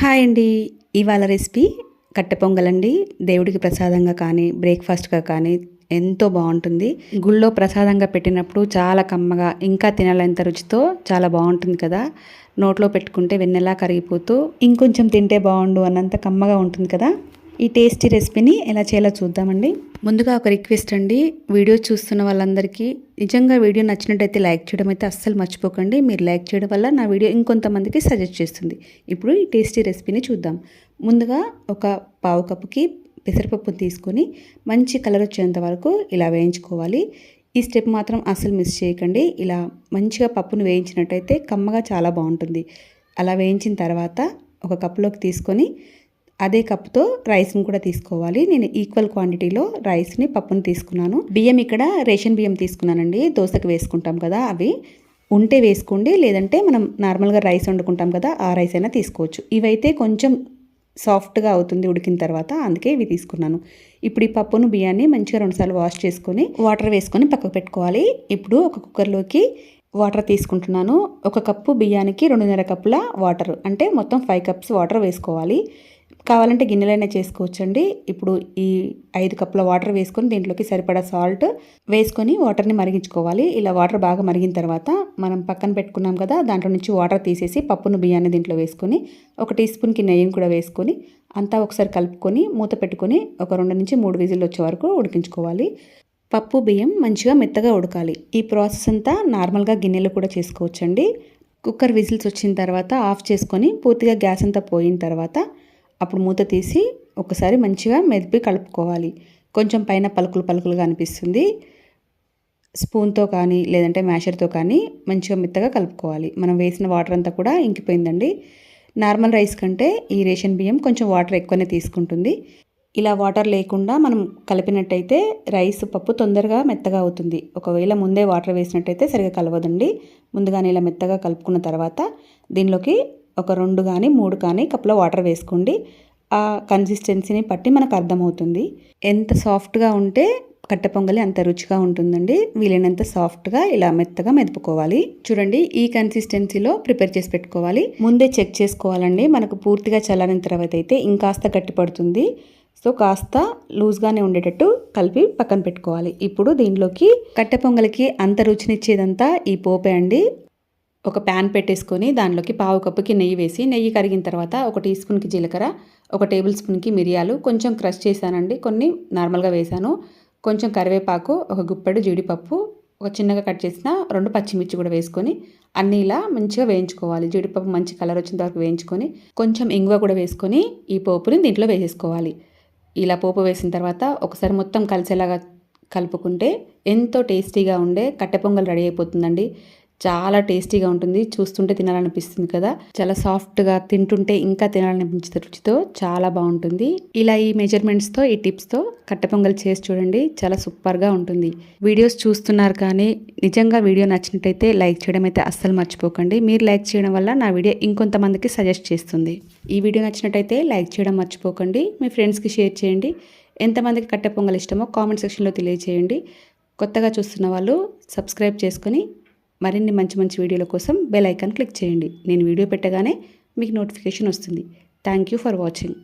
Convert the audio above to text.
Hi అండి. ఇవాళ recipe కట్టె పొంగలండి దేవుడికి ప్రసాదంగా కానీ బ్రేక్ఫాస్ట్గా కానీ ఎంతో బాగుంటుంది. గుళ్ళో ప్రసాదంగా పెట్టినప్పుడు చాలా కమ్మగా ఇంకా తినాలంత రుచితో చాలా బాగుంటుంది కదా. నోట్లో పెట్టుకుంటే వెన్నెలా కరిగిపోతూ ఇంకొంచెం తింటే బాగుండు అన్నంత కమ్మగా ఉంటుంది కదా. ఈ టేస్టీ రెసిపీని ఎలా చేయాలో చూద్దామండి. ముందుగా ఒక రిక్వెస్ట్ అండి. వీడియో చూస్తున్న వాళ్ళందరికీ నిజంగా వీడియో నచ్చినట్టయితే లైక్ చేయడం అయితే అస్సలు మర్చిపోకండి. మీరు లైక్ చేయడం వల్ల నా వీడియో ఇంకొంతమందికి సజెస్ట్ చేస్తుంది. ఇప్పుడు ఈ టేస్టీ రెసిపీని చూద్దాం. ముందుగా ఒక పావు కప్పుకి పెసరపప్పు తీసుకొని మంచి కలర్ వచ్చేంత వరకు ఇలా వేయించుకోవాలి. ఈ స్టెప్ మాత్రం అస్సలు మిస్ చేయకండి. ఇలా మంచిగా పప్పును వేయించినట్టయితే కమ్మగా చాలా బాగుంటుంది. అలా వేయించిన తర్వాత ఒక కప్పులోకి తీసుకొని అదే కప్తో రైస్ని కూడా తీసుకోవాలి. నేను ఈక్వల్ క్వాంటిటీలో రైస్ని పప్పుని తీసుకున్నాను. బియ్యం ఇక్కడ రేషన్ బియ్యం తీసుకున్నానండి. దోశకు వేసుకుంటాం కదా అవి. ఉంటే వేసుకోండి లేదంటే మనం నార్మల్గా రైస్ వండుకుంటాం కదా ఆ రైస్ అయినా తీసుకోవచ్చు. ఇవైతే కొంచెం సాఫ్ట్గా అవుతుంది ఉడికిన తర్వాత అందుకే ఇవి తీసుకున్నాను. ఇప్పుడు ఈ పప్పును బియ్యాన్ని మంచిగా రెండుసార్లు వాష్ చేసుకొని వాటర్ వేసుకొని పక్కకు పెట్టుకోవాలి. ఇప్పుడు ఒక కుక్కర్లోకి వాటర్ తీసుకుంటున్నాను. ఒక కప్పు బియ్యానికి రెండున్నర కప్పుల వాటర్ అంటే మొత్తం ఫైవ్ కప్స్ వాటర్ వేసుకోవాలి. కావాలంటే గిన్నెలైనా చేసుకోవచ్చండి. ఇప్పుడు ఈ ఐదు కప్పుల వాటర్ వేసుకొని దీంట్లోకి సరిపడా సాల్ట్ వేసుకొని వాటర్ని మరిగించుకోవాలి. ఇలా వాటర్ బాగా మరిగిన తర్వాత మనం పక్కన పెట్టుకున్నాం కదా దాంట్లో నుంచి వాటర్ తీసేసి పప్పును బియ్యాన్ని దీంట్లో వేసుకొని ఒక టీ స్పూన్కి నెయ్యిని కూడా వేసుకొని అంతా ఒకసారి కలుపుకొని మూత పెట్టుకొని ఒక రెండు నుంచి మూడు విజిల్ వచ్చే వరకు ఉడికించుకోవాలి. పప్పు బియ్యం మంచిగా మెత్తగా ఉడకాలి. ఈ ప్రాసెస్ అంతా నార్మల్గా గిన్నెలు కూడా చేసుకోవచ్చండి. కుక్కర్ విజిల్స్ వచ్చిన తర్వాత ఆఫ్ చేసుకొని పూర్తిగా గ్యాస్ అంతా పోయిన తర్వాత అప్పుడు మూత తీసి ఒకసారి మంచిగా మెదిపి కలుపుకోవాలి. కొంచెం పైన పలుకులు పలుకులుగా అనిపిస్తుంది. స్పూన్తో కానీ లేదంటే మ్యాషర్తో కానీ మంచిగా మెత్తగా కలుపుకోవాలి. మనం వేసిన వాటర్ అంతా కూడా ఇంకిపోయిందండి. నార్మల్ రైస్ కంటే ఈ రేషన్ బియ్యం కొంచెం వాటర్ ఎక్కువనే తీసుకుంటుంది. ఇలా వాటర్ లేకుండా మనం కలిపినట్టయితే రైస్ పప్పు తొందరగా మెత్తగా అవుతుంది. ఒకవేళ ముందే వాటర్ వేసినట్టయితే సరిగా కలవదండి. ముందుగానే ఇలా మెత్తగా కలుపుకున్న తర్వాత దీనిలోకి ఒక రెండు కానీ మూడు కానీ కప్లో వాటర్ వేసుకోండి. ఆ కన్సిస్టెన్సీని బట్టి మనకు అర్థమవుతుంది. ఎంత సాఫ్ట్గా ఉంటే కట్టె పొంగలి అంత రుచిగా ఉంటుందండి. వీలైనంత సాఫ్ట్గా ఇలా మెత్తగా మెదుపుకోవాలి. చూడండి ఈ కన్సిస్టెన్సీలో ప్రిపేర్ చేసి పెట్టుకోవాలి. ముందే చెక్ చేసుకోవాలండి. మనకు పూర్తిగా చల్లని తర్వాత అయితే ఇంకాస్త గట్టి పడుతుంది. సో కాస్త లూజ్గానే ఉండేటట్టు కలిపి పక్కన పెట్టుకోవాలి. ఇప్పుడు దీనిలోకి కట్టె పొంగలికి అంత రుచినిచ్చేదంతా ఈ పోపే అండి. ఒక ప్యాన్ పెట్టేసుకొని దానిలోకి పావు కప్పుకి నెయ్యి వేసి నెయ్యి కరిగిన తర్వాత ఒక టీ స్పూన్కి జీలకర్ర ఒక టేబుల్ స్పూన్కి మిరియాలు కొంచెం క్రష్ చేశానండి కొన్ని నార్మల్గా వేశాను. కొంచెం కరివేపాకు ఒక గుప్పెడు జీడిపప్పు ఒక చిన్నగా కట్ చేసిన రెండు పచ్చిమిర్చి కూడా వేసుకొని అన్నీ ఇలా మంచిగా వేయించుకోవాలి. జీడిపప్పు మంచి కలర్ వచ్చిన వరకు వేయించుకొని కొంచెం ఇంగువ కూడా వేసుకొని ఈ పోపుని దీంట్లో వేసేసుకోవాలి. ఇలా పోపు వేసిన తర్వాత ఒకసారి మొత్తం కలిసేలాగా కలుపుకుంటే ఎంతో టేస్టీగా ఉండే కట్టె పొంగల్ రెడీ అయిపోతుందండి. చాలా టేస్టీగా ఉంటుంది. చూస్తుంటే తినాలనిపిస్తుంది కదా. చాలా సాఫ్ట్గా తింటుంటే ఇంకా తినాలనిపించే రుచితో చాలా బాగుంటుంది. ఇలా ఈ మెజర్మెంట్స్తో ఈ టిప్స్తో కట్టె పొంగల్ చేసి చూడండి. చాలా సూపర్గా ఉంటుంది. వీడియోస్ చూస్తున్నారు కానీ నిజంగా వీడియో నచ్చినట్టయితే లైక్ చేయడం అయితే అస్సలు మర్చిపోకండి. మీరు లైక్ చేయడం వల్ల నా వీడియో ఇంకొంతమందికి సజెస్ట్ చేస్తుంది. ఈ వీడియో నచ్చినట్టయితే లైక్ చేయడం మర్చిపోకండి. మీ ఫ్రెండ్స్కి షేర్ చేయండి. ఎంతమందికి కట్టె పొంగల్ ఇష్టమో కామెంట్ సెక్షన్లో తెలియజేయండి కొత్తగా చూస్తున్న వాళ్ళు సబ్స్క్రైబ్ చేసుకొని మరిన్ని మంచి మంచి వీడియోల కోసం బెల్ ఐకాన్ క్లిక్ చేయండి. నేను వీడియో పెట్టగానే మీకు నోటిఫికేషన్ వస్తుంది. Thank you for watching